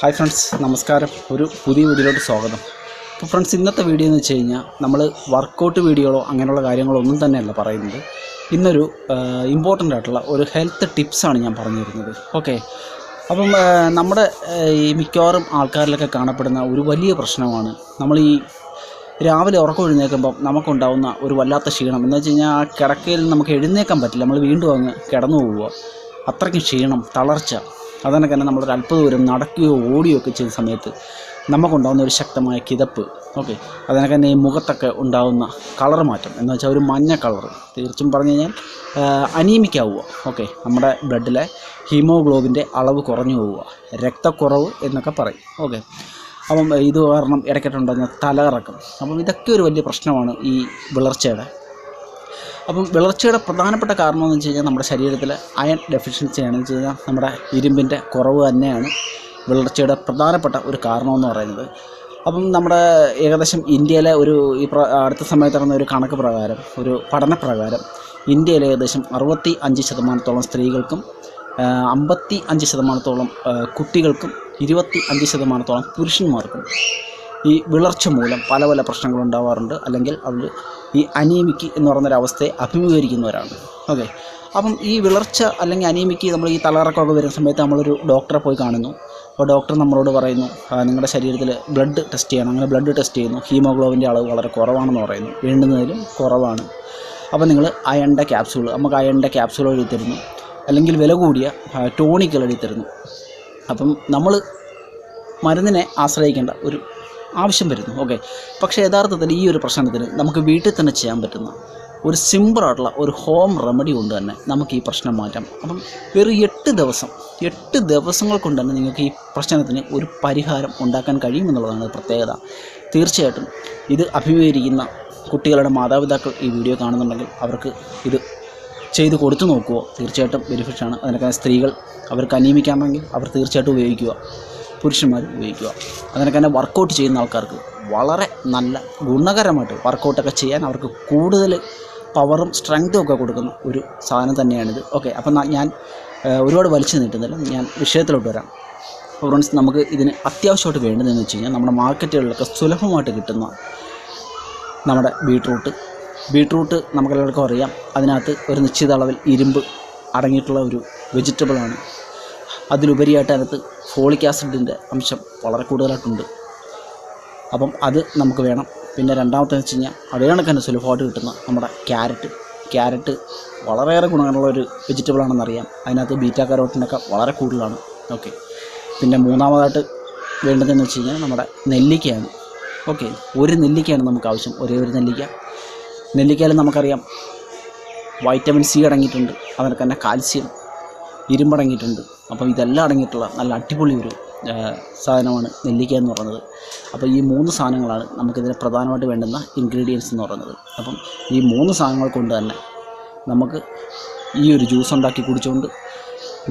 Hi friends നമസ്കാരം. ഒരു പുതിയ വീഡിയോയിലോട്ട് സ്വാഗതം. അപ്പോൾ ഫ്രണ്ട്സ് ഇന്നത്തെ വീഡിയോ എന്ന് വെച്ച് കഴിഞ്ഞാൽ നമ്മൾ വർക്കൗട്ട് വീഡിയോകളോ അങ്ങനെയുള്ള കാര്യങ്ങളോ ഒന്നും തന്നെയല്ല പറയുന്നത്. ഇന്നൊരു ഇമ്പോർട്ടന്റ് ആയിട്ടുള്ള ഒരു ഹെൽത്ത് ടിപ്സാണ് ഞാൻ പറഞ്ഞു തരുന്നത്. ഓക്കെ അപ്പം നമ്മുടെ ഈ മിക്കവാറും ആൾക്കാരിലൊക്കെ കാണപ്പെടുന്ന ഒരു വലിയ പ്രശ്നമാണ് നമ്മൾ ഈ രാവിലെ ഉറക്കം എഴുന്നേൽക്കുമ്പം നമുക്കുണ്ടാവുന്ന ഒരു വല്ലാത്ത ക്ഷീണം. എന്ന് വെച്ച് കഴിഞ്ഞാൽ ആ കിടക്കയിൽ നമുക്ക് എഴുന്നേക്കാൻ പറ്റില്ല. നമ്മൾ വീണ്ടും അങ്ങ് കിടന്നു പോവുക. അത്രയ്ക്കും ക്ഷീണം തളർച്ച അതന്നെ തന്നെ നമ്മളൊരു അല്പ ദൂരം നടക്കുകയോ ഓടുകയോ ഒക്കെ ചെയ്ത സമയത്ത് നമുക്കുണ്ടാകുന്ന ഒരു ശക്തമായ കിതപ്പ്. ഓക്കെ. അതിനൊക്കെ തന്നെ ഈ മുഖത്തൊക്കെ ഉണ്ടാകുന്ന കളർ മാറ്റം. എന്ന് വെച്ചാൽ ഒരു മഞ്ഞ കളർ തീർച്ചും പറഞ്ഞു കഴിഞ്ഞാൽ അനീമിക്കാവുക. ഓക്കെ. നമ്മുടെ ബ്ലഡിലെ ഹീമോഗ്ലോബിന്റെ അളവ് കുറഞ്ഞു പോവുക. രക്തക്കുറവ് എന്നൊക്കെ പറയും. ഓക്കെ. അപ്പം ഇത് കാരണം ഇടയ്ക്കിട്ടുണ്ടാകുന്ന തലകറക്കം. അപ്പം ഇതൊക്കെ ഒരു വലിയ പ്രശ്നമാണ് ഈ വിളർച്ചയുടെ അപ്പം വിളർച്ചയുടെ പ്രധാനപ്പെട്ട കാരണം എന്ന് വെച്ച് കഴിഞ്ഞാൽ നമ്മുടെ ശരീരത്തിൽ അയൺ ഡെഫിഷ്യൻസിയാണ് വെച്ച് കഴിഞ്ഞാൽ നമ്മുടെ ഇരുമ്പിന്റെ കുറവ് തന്നെയാണ് വിളർച്ചയുടെ പ്രധാനപ്പെട്ട ഒരു കാരണമെന്ന് പറയുന്നത്. അപ്പം നമ്മുടെ ഏകദേശം ഇന്ത്യയിലെ ഒരു ഈ അടുത്ത സമയത്ത് നടന്ന ഒരു കണക്ക് പ്രകാരം ഒരു പഠനപ്രകാരം ഇന്ത്യയിലെ ഏകദേശം അറുപത്തി അഞ്ച് ശതമാനത്തോളം സ്ത്രീകൾക്കും അമ്പത്തി അഞ്ച് ശതമാനത്തോളം കുട്ടികൾക്കും ഇരുപത്തി അഞ്ച് ശതമാനത്തോളം പുരുഷന്മാർക്കും ഈ വിളർച്ച മൂലം പല പല പ്രശ്നങ്ങൾ ഉണ്ടാവാറുണ്ട്. അല്ലെങ്കിൽ അവർ ഈ അനീമിക്ക് എന്ന് പറയുന്നൊരവസ്ഥയെ അഭിമുഖീകരിക്കുന്നവരാണ്. ഓക്കെ. അപ്പം ഈ വിളർച്ച അല്ലെങ്കിൽ അനീമിക്ക് നമ്മൾ ഈ തളറക്കമൊക്കെ വരുന്ന സമയത്ത് നമ്മളൊരു ഡോക്ടറെ പോയി കാണുന്നു. അപ്പോൾ ഡോക്ടർ നമ്മളോട് പറയുന്നു "ആ, നിങ്ങളുടെ ശരീരത്തിൽ ബ്ലഡ് ടെസ്റ്റ് ചെയ്യണം. അങ്ങനെ ബ്ലഡ് ടെസ്റ്റ് ചെയ്യുന്നു. ഹീമോഗ്ലോബിന്റെ അളവ് വളരെ കുറവാണെന്ന് പറയുന്നു. വേണ്ടുന്നതിലും കുറവാണ്. അപ്പോൾ നിങ്ങൾ അയണിന്റെ ക്യാപ്സ്യൂൾ നമുക്ക് അയണിന്റെ ക്യാപ്സ്യൂൾ എഴുതി തരുന്നു. അല്ലെങ്കിൽ വില കൂടിയ ടോണിക്കുകൾ എഴുതി തരുന്നു. അപ്പം നമ്മൾ മരുന്നിനെ ആശ്രയിക്കേണ്ട ഒരു ആവശ്യം വരുന്നു. ഓക്കെ പക്ഷേ യഥാർത്ഥത്തിൽ ഈ ഒരു പ്രശ്നത്തിന് നമുക്ക് വീട്ടിൽ തന്നെ ചെയ്യാൻ പറ്റുന്ന ഒരു സിമ്പിളായിട്ടുള്ള ഒരു ഹോം റെമഡി കൊണ്ട് തന്നെ നമുക്ക് ഈ പ്രശ്നം മാറ്റാം. അപ്പം വെറും എട്ട് ദിവസം എട്ട് ദിവസങ്ങൾ കൊണ്ട് തന്നെ നിങ്ങൾക്ക് ഈ പ്രശ്നത്തിന് ഒരു പരിഹാരം ഉണ്ടാക്കാൻ കഴിയുമെന്നുള്ളതാണ് പ്രത്യേകത. തീർച്ചയായിട്ടും ഇത് അഭിമുഖീകരിക്കുന്ന കുട്ടികളുടെ മാതാപിതാക്കൾ ഈ വീഡിയോ കാണുന്നുണ്ടെങ്കിൽ അവർക്ക് ഇത് ചെയ്ത് കൊടുത്തു നോക്കുമോ തീർച്ചയായിട്ടും ബെനിഫിറ്റാണ് അതിനൊക്കെ സ്ത്രീകൾ അവർക്ക് അനിയമിക്കാമെങ്കിൽ അവർ തീർച്ചയായിട്ടും ഉപയോഗിക്കുക. പുരുഷന്മാർ ഉപയോഗിക്കുക. അതിനൊക്കെ തന്നെ വർക്കൗട്ട് ചെയ്യുന്ന ആൾക്കാർക്ക് വളരെ നല്ല ഗുണകരമായിട്ട് വർക്കൗട്ടൊക്കെ ചെയ്യാൻ അവർക്ക് കൂടുതൽ പവറും സ്ട്രെങ്ത്തും ഒക്കെ കൊടുക്കുന്ന ഒരു സാധനം തന്നെയാണിത്. ഓക്കെ അപ്പം ഞാൻ ഒരുപാട് വലിച്ചു നീട്ടുന്നില്ല. ഞാൻ വിഷയത്തിലോട്ട് വരാം. അപ്പോൾ ഫ്രണ്ട്സ് നമുക്ക് ഇതിന് അത്യാവശ്യമായിട്ട് വേണ്ടതെന്ന് വെച്ച് കഴിഞ്ഞാൽ നമ്മുടെ മാർക്കറ്റുകളിലൊക്കെ സുലഭമായിട്ട് കിട്ടുന്ന നമ്മുടെ ബീട്രൂട്ട് ബീട്രൂട്ട് നമുക്കെല്ലാവർക്കും അറിയാം. അതിനകത്ത് ഒരു നിശ്ചിത അളവിൽ ഇരുമ്പ് അടങ്ങിയിട്ടുള്ള ഒരു വെജിറ്റബിളാണ് അതിലുപരിയായിട്ട് അതിനകത്ത് ഫോളിക് ആസിഡിന്റെ അംശം വളരെ കൂടുതലായിട്ടുണ്ട്. അപ്പം അത് നമുക്ക് വേണം. പിന്നെ രണ്ടാമത്തെ വെച്ച് കഴിഞ്ഞാൽ അതേ കണക്ക് തന്നെ സുലഭമായിട്ട് കിട്ടുന്ന നമ്മുടെ ക്യാരറ്റ്. ക്യാരറ്റ് വളരെയേറെ ഗുണങ്ങളുള്ള ഒരു വെജിറ്റബിൾ ആണെന്നറിയാം അതിനകത്ത് ബീറ്റാ കരോട്ടിനൊക്കെ വളരെ കൂടുതലാണ്. ഓക്കെ. പിന്നെ മൂന്നാമതായിട്ട് വേണ്ടതെന്ന് വെച്ച് കഴിഞ്ഞാൽ നമ്മുടെ നെല്ലിക്കയാണ്. ഓക്കെ. ഒരു നെല്ലിക്കയാണ് നമുക്ക് ആവശ്യം. ഒരേ ഒരു നെല്ലിക്ക. നെല്ലിക്കയിൽ നമുക്കറിയാം വൈറ്റമിൻ സി അടങ്ങിയിട്ടുണ്ട്. അതിനൊക്കെ തന്നെ കാൽസ്യം. ഇരുമ്പടങ്ങിയിട്ടുണ്ട്. അപ്പം ഇതെല്ലാം അടങ്ങിയിട്ടുള്ള നല്ല അടിപൊളി ഒരു സാധനമാണ് നെല്ലിക്ക എന്ന് പറയുന്നത്. അപ്പോൾ ഈ മൂന്ന് സാധനങ്ങളാണ് നമുക്കിതിന് പ്രധാനമായിട്ട് വേണ്ടുന്ന ഇൻഗ്രീഡിയൻസ് എന്ന് പറയുന്നത്. അപ്പം ഈ മൂന്ന് സാധനങ്ങൾ കൊണ്ട് തന്നെ നമുക്ക് ഈ ഒരു ജ്യൂസ് ഉണ്ടാക്കി കുടിച്ചുകൊണ്ട്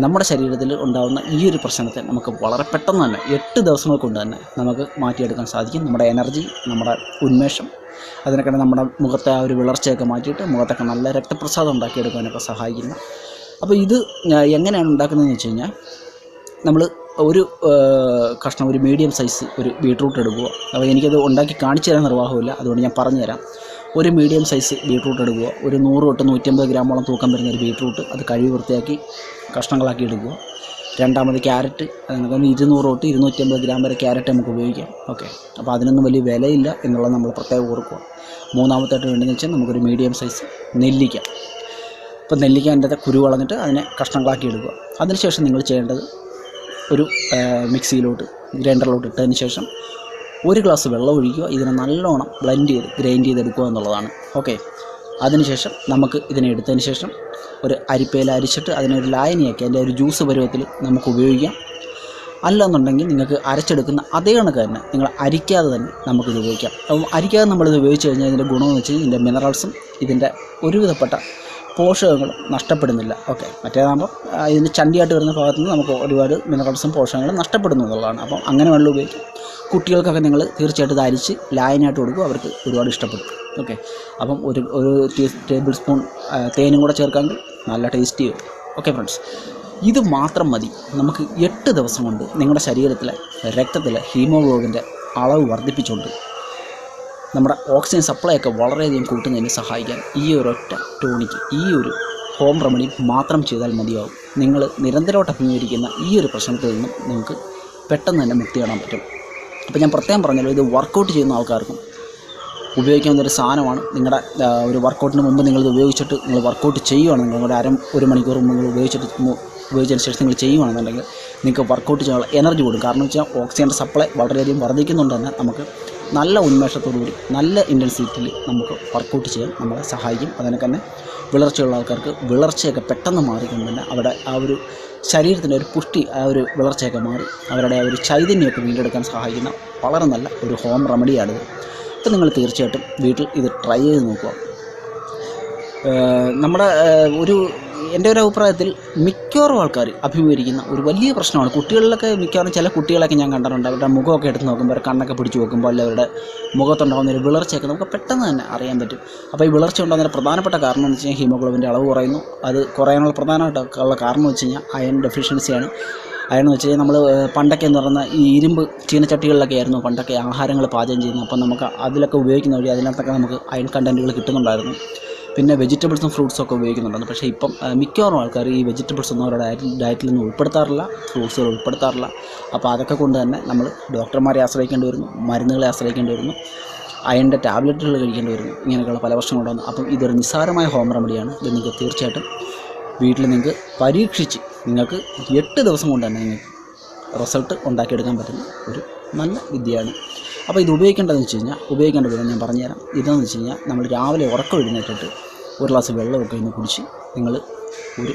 നമ്മുടെ ശരീരത്തിൽ ഉണ്ടാകുന്ന ഈ ഒരു പ്രശ്നത്തെ നമുക്ക് വളരെ പെട്ടെന്ന് തന്നെ എട്ട് ദിവസങ്ങൾ കൊണ്ട് തന്നെ നമുക്ക് മാറ്റിയെടുക്കാൻ സാധിക്കും. നമ്മുടെ എനർജി നമ്മുടെ ഉന്മേഷം അതിനൊക്കെ നമ്മുടെ മുഖത്തെ ആ ഒരു വിളർച്ചയൊക്കെ മാറ്റിയിട്ട് മുഖത്തൊക്കെ നല്ല രക്തപ്രസാദം ഉണ്ടാക്കിയെടുക്കാനൊക്കെ സഹായിക്കുന്ന. അപ്പോൾ ഇത് എങ്ങനെയാണ് ഉണ്ടാക്കുന്നതെന്ന് വെച്ച് കഴിഞ്ഞാൽ നമ്മൾ ഒരു കഷ്ണം ഒരു മീഡിയം സൈസ് ഒരു ബീട്രൂട്ട് എടുക്കുക. അപ്പോൾ എനിക്കത് ഉണ്ടാക്കി കാണിച്ചു തരാൻ നിർവാഹമില്ല അതുകൊണ്ട് ഞാൻ പറഞ്ഞു തരാം. ഒരു മീഡിയം സൈസ് ബീട്രൂട്ട് എടുക്കുക. ഒരു നൂറ് തൊട്ട് നൂറ്റമ്പത് ഗ്രാമോളം തൂക്കം വരുന്ന ഒരു ബീട്രൂട്ട് അത് കഴുകി വൃത്തിയാക്കി കഷ്ണങ്ങളാക്കി എടുക്കുക. രണ്ടാമത് ക്യാരറ്റ് അതിനൊക്കെ ഇരുന്നൂറ് തൊട്ട് ഇരുന്നൂറ്റമ്പത് ഗ്രാം വരെ ക്യാരറ്റ് നമുക്ക് ഉപയോഗിക്കാം. ഓക്കെ. അപ്പോൾ അതിനൊന്നും വലിയ വിലയില്ല എന്നുള്ളത് നമ്മൾ പ്രത്യേകം ഓർക്കുക. മൂന്നാമത്തായിട്ട് വേണ്ടതെന്ന് വെച്ചാൽ നമുക്കൊരു മീഡിയം സൈസ് നെല്ലിക്ക. അപ്പോൾ നെല്ലിക്ക അതിന്റെ കുരു കളഞ്ഞിട്ട് അതിനെ കഷ്ണങ്ങളാക്കി എടുക്കുക. അതിനുശേഷം നിങ്ങൾ ചെയ്യേണ്ടത് ഒരു മിക്സിയിലോട്ട് ഗ്രൈൻഡറിലോട്ട് ഇട്ടതിന് ശേഷം ഒരു ഗ്ലാസ് വെള്ളം ഒഴിക്കുക. ഇതിനെ നല്ലോണം ബ്ലെൻഡ് ചെയ്ത് ഗ്രൈൻഡ് ചെയ്തെടുക്കുക എന്നുള്ളതാണ്. ഓക്കെ അതിനുശേഷം നമുക്ക് ഇതിനെ എടുത്തതിന് ശേഷം ഒരു അരിപ്പയിൽ അരിച്ചിട്ട് അതിനെ ഒരു ലായനിയാക്കി അതിന്റെ ഒരു ജ്യൂസ് പരുവത്തിൽ നമുക്ക് ഉപയോഗിക്കാം. അല്ലെന്നുണ്ടെങ്കിൽ നിങ്ങൾക്ക് അരച്ചെടുക്കുന്ന അതേ കണക്ക് തന്നെ നിങ്ങൾ അരിക്കാതെ തന്നെ നമുക്കിത് ഉപയോഗിക്കാം. അപ്പം അരിക്കാതെ നമ്മളിത് ഉപയോഗിച്ച് കഴിഞ്ഞാൽ ഇതിന്റെ ഗുണമെന്ന് വെച്ച് കഴിഞ്ഞാൽ ഇതിന്റെ മിനറൽസും ഇതിന്റെ ഒരുവിധപ്പെട്ട പോഷകങ്ങളും നഷ്ടപ്പെടുന്നില്ല. ഓക്കെ. മറ്റേതാകുമ്പോൾ ഇതിന് ചണ്ടിയായിട്ട് വരുന്ന ഭാഗത്ത് നിന്ന് നമുക്ക് ഒരുപാട് മിനറൽസും പോഷകങ്ങളും നഷ്ടപ്പെടുന്നു എന്നുള്ളതാണ്. അപ്പം അങ്ങനെ വെള്ളം ഉപയോഗിക്കും. കുട്ടികൾക്കൊക്കെ നിങ്ങൾ തീർച്ചയായിട്ടും അരിച്ച് ലായനായിട്ട് കൊടുക്കും. അവർക്ക് ഒരുപാട് ഇഷ്ടപ്പെടും. ഓക്കെ. അപ്പം ഒരു ഒരു ടേബിൾ സ്പൂൺ തേനും കൂടെ ചേർക്കാമെങ്കിൽ നല്ല ടേസ്റ്റി വരും. Okay friends. ഇത് മാത്രം മതി. നമുക്ക് എട്ട് ദിവസം കൊണ്ട് നിങ്ങളുടെ ശരീരത്തിലെ രക്തത്തിലെ ഹീമോഗ്ലോബിന്റെ അളവ് വർദ്ധിപ്പിച്ചുകൊണ്ട് നമ്മുടെ ഓക്സിജൻ സപ്ലൈ ഒക്കെ വളരെയധികം കൂട്ടുന്നതിന് സഹായിക്കാൻ ഈ ഒരൊറ്റ ടോണിക്ക് ഈ ഒരു ഹോം റെമഡി മാത്രം ചെയ്താൽ മതിയാവും. നിങ്ങൾ നിരന്തരമായിട്ട് അഭിമുഖീകരിക്കുന്ന ഈ ഒരു പ്രശ്നത്തിൽ നിന്നും നിങ്ങൾക്ക് പെട്ടെന്ന് തന്നെ മുക്തി നേടാൻ പറ്റും. അപ്പോൾ ഞാൻ പ്രത്യേകം പറഞ്ഞല്ലോ ഇത് വർക്കൗട്ട് ചെയ്യുന്ന ആൾക്കാർക്കും ഉപയോഗിക്കാവുന്ന ഒരു സാധനമാണ്. നിങ്ങളുടെ ഒരു വർക്കൗട്ടിന് മുമ്പ് ഇത് ഉപയോഗിച്ചിട്ട് നിങ്ങൾ വർക്കൗട്ട് ചെയ്യുകയാണ് നിങ്ങളുടെ അര ഒരു മണിക്കൂർ മുമ്പ് നിങ്ങൾ ഉപയോഗിച്ചിട്ട് ഉപയോഗിച്ചതിന് ശേഷം നിങ്ങൾ ചെയ്യുകയാണെന്നുണ്ടെങ്കിൽ നിങ്ങൾക്ക് വർക്കൗട്ട് ചെയ്യാനുള്ള എനർജി കൊടുക്കും. കാരണം വെച്ചാൽ ഓക്സിജന്റെ സപ്ലൈ വളരെയധികം വർദ്ധിക്കുന്നുണ്ട് തന്നെ നമുക്ക് നല്ല ഉന്മേഷത്തോടുകൂടി നല്ല ഇന്റൻസിറ്റിയിൽ നമുക്ക് വർക്കൗട്ട് ചെയ്യാൻ നമ്മളെ സഹായിക്കും. അതിനെ തന്നെ വിളർച്ചയുള്ള ആൾക്കാർക്ക് വിളർച്ചയൊക്കെ പെട്ടെന്ന് മാറിക്കൊണ്ട് തന്നെ അവിടെ ആ ഒരു ശരീരത്തിന്റെ ഒരു പുഷ്ടി ആ ഒരു വിളർച്ചയൊക്കെ മാറി അവരുടെ ആ ഒരു ചൈതന്യമൊക്കെ വീണ്ടെടുക്കാൻ സഹായിക്കുന്ന വളരെ നല്ല ഒരു ഹോം റെമഡിയാണിത് അപ്പോൾ നിങ്ങൾ തീർച്ചയായിട്ടും വീട്ടിൽ ഇത് ട്രൈ ചെയ്ത് നോക്കുക. നമ്മുടെ ഒരു എന്റെ ഒരു അഭിപ്രായത്തിൽ മിക്കവാറും ആൾക്കാർ അഭിമുഖീകരിക്കുന്ന ഒരു വലിയ പ്രശ്നമാണ്. കുട്ടികളിലൊക്കെ മിക്കവാറും ചില കുട്ടികളൊക്കെ ഞാൻ കണ്ടിട്ടുണ്ട്. അവരുടെ മുഖമൊക്കെ എടുത്ത് നോക്കുമ്പോൾ കണ്ണൊക്കെ പിടിച്ച് നോക്കുമ്പോൾ അല്ല അവരുടെ മുഖത്തുണ്ടാകുന്ന ഒരു വിളർച്ചയൊക്കെ നമുക്ക് പെട്ടെന്ന് തന്നെ അറിയാൻ പറ്റും. അപ്പോൾ ഈ വിളർച്ച ഉണ്ടാകുന്നതിന് പ്രധാനപ്പെട്ട കാരണം എന്ന് വെച്ച് കഴിഞ്ഞാൽ ഹീമോഗ്ലോബിന്റെ അളവ് കുറയുന്നു. അത് കുറയാനുള്ള പ്രധാനമായിട്ടുള്ള കാരണം എന്ന് വെച്ച് കഴിഞ്ഞാൽ അയൺ ഡെഫിഷ്യൻസിയാണ്. അയൺ എന്ന് വെച്ച് കഴിഞ്ഞാൽ നമ്മൾ പണ്ടൊക്കെ എന്ന് പറയുന്ന ഈ ഇരുമ്പ് ചീനച്ചട്ടികളിലൊക്കെ ആയിരുന്നു. പണ്ടൊക്കെ ആഹാരങ്ങൾ പാചകം ചെയ്യുന്നത്. അപ്പം നമുക്ക് അതിലൊക്കെ ഉപയോഗിക്കുന്ന വഴി അതിനകത്തൊക്കെ നമുക്ക് അയൺ കണ്ടന്റുകൾ കിട്ടുന്നുണ്ടായിരുന്നു. പിന്നെ വെജിറ്റബിൾസും ഫ്രൂട്ട്സും ഒക്കെ ഉപയോഗിക്കുന്നുണ്ടായിരുന്നു. പക്ഷേ ഇപ്പം മിക്കവാറും ആൾക്കാർ ഈ വെജിറ്റബിൾസ് ഒന്നും അവരുടെ ഡയറ്റിൽ നിന്ന് ഉൾപ്പെടുത്താറില്ല ഫ്രൂട്ട്സുകൾ ഉൾപ്പെടുത്താറില്ല. അപ്പോൾ അതൊക്കെ കൊണ്ട് തന്നെ നമ്മൾ ഡോക്ടർമാരെ ആശ്രയിക്കേണ്ടി വരുന്നു മരുന്നുകളെ ആശ്രയിക്കേണ്ടി വരുന്നു അയണിന്റെ ടാബ്ലറ്റുകൾ കഴിക്കേണ്ടി വരുന്നു ഇങ്ങനെയൊക്കെയുള്ള പല പ്രശ്നങ്ങളുണ്ടാകുന്നു അപ്പം ഇതൊരു നിസ്സാരമായ ഹോം റെമഡിയാണ് ഇത് നിങ്ങൾക്ക് തീർച്ചയായിട്ടും വീട്ടിൽ നിങ്ങൾക്ക് പരീക്ഷിച്ച് നിങ്ങൾക്ക് എട്ട് ദിവസം കൊണ്ട് തന്നെ നിങ്ങൾക്ക് റിസൾട്ട് ഉണ്ടാക്കിയെടുക്കാൻ പറ്റുന്ന ഒരു നല്ല വിദ്യയാണ് അപ്പോൾ ഇത് ഉപയോഗിക്കേണ്ടതെന്ന് വെച്ച് കഴിഞ്ഞാൽ ഉപയോഗിക്കേണ്ട വിധം ഞാൻ പറഞ്ഞുതരാം. ഇതെന്ന് വെച്ച് കഴിഞ്ഞാൽ നമ്മൾ രാവിലെ ഉറക്കം എഴുന്നേറ്റിട്ട് ഒരു ഗ്ലാസ് വെള്ളമൊക്കെ ഇന്ന് കുടിച്ച് നിങ്ങൾ ഒരു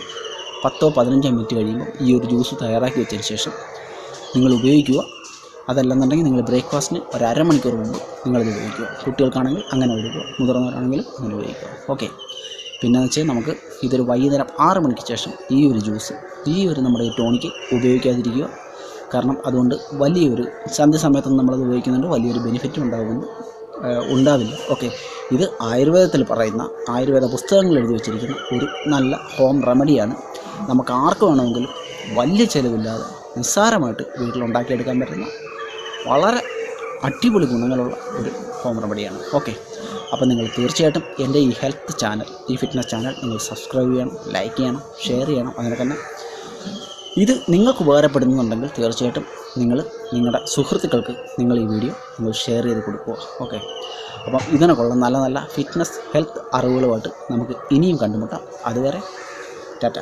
പത്തോ പതിനഞ്ചോ മിനിറ്റ് കഴിയുമ്പോൾ ഈ ഒരു ജ്യൂസ് തയ്യാറാക്കി വെച്ചതിന് ശേഷം നിങ്ങൾ ഉപയോഗിക്കുക. അതല്ലെന്നുണ്ടെങ്കിൽ നിങ്ങൾ ബ്രേക്ക്ഫാസ്റ്റിന് ഒരു അരമണിക്കൂർ മുമ്പ് നിങ്ങളിത് ഉപയോഗിക്കുക. കുട്ടികൾക്കാണെങ്കിൽ അങ്ങനെ ഉപയോഗിക്കുക. മുതിർന്നവരാണെങ്കിലും അങ്ങനെ ഉപയോഗിക്കുക. ഓക്കെ. പിന്നെ വെച്ചാൽ നമുക്ക് ഇതൊരു വൈകുന്നേരം ആറ് മണിക്ക് ശേഷം ഈ ഒരു ജ്യൂസ് ഈ ഒരു നമ്മുടെ ടോണിക്ക് ഉപയോഗിക്കാതിരിക്കുക. കാരണം അതുകൊണ്ട് വലിയൊരു സന്ധ്യ സമയത്തൊന്നും നമ്മളത് ഉപയോഗിക്കുന്നുണ്ട്. വലിയൊരു ബെനിഫിറ്റ് ഉണ്ടാകുന്നു ഉണ്ടാവില്ല. ഓക്കെ ഇത് ആയുർവേദത്തിൽ പറയുന്ന ആയുർവേദ പുസ്തകങ്ങൾ എഴുതി വെച്ചിരിക്കുന്ന ഒരു നല്ല ഹോം റെമഡിയാണ് നമുക്ക് ആർക്ക് വേണമെങ്കിലും വലിയ ചിലവില്ലാതെ നിസ്സാരമായിട്ട് വീട്ടിലുണ്ടാക്കിയെടുക്കാൻ പറ്റുന്ന വളരെ അടിപൊളി ഗുണങ്ങളുള്ള ഒരു ഹോം റെമഡിയാണ് ഓക്കെ അപ്പോൾ നിങ്ങൾ തീർച്ചയായിട്ടും എന്റെ ഈ ഹെൽത്ത് ചാനൽ ഈ ഫിറ്റ്നസ് ചാനൽ നിങ്ങൾ സബ്സ്ക്രൈബ് ചെയ്യണം ലൈക്ക് ചെയ്യണം ഷെയർ ചെയ്യണം. അങ്ങനെ തന്നെ ഇത് നിങ്ങൾക്ക് ഉപകാരപ്പെടുന്നുണ്ടെങ്കിൽ തീർച്ചയായിട്ടും നിങ്ങൾ നിങ്ങളുടെ സുഹൃത്തുക്കൾക്ക് നിങ്ങൾ ഈ വീഡിയോ നിങ്ങൾ ഷെയർ ചെയ്ത് കൊടുക്കുക. ഓക്കെ അപ്പം ഇതിനൊക്കെയുള്ള നല്ല നല്ല ഫിറ്റ്നസ് ഹെൽത്ത് അറിവുകളുമായിട്ട് നമുക്ക് ഇനിയും കണ്ടുമുട്ടാം. അതുവരെ ടാറ്റ.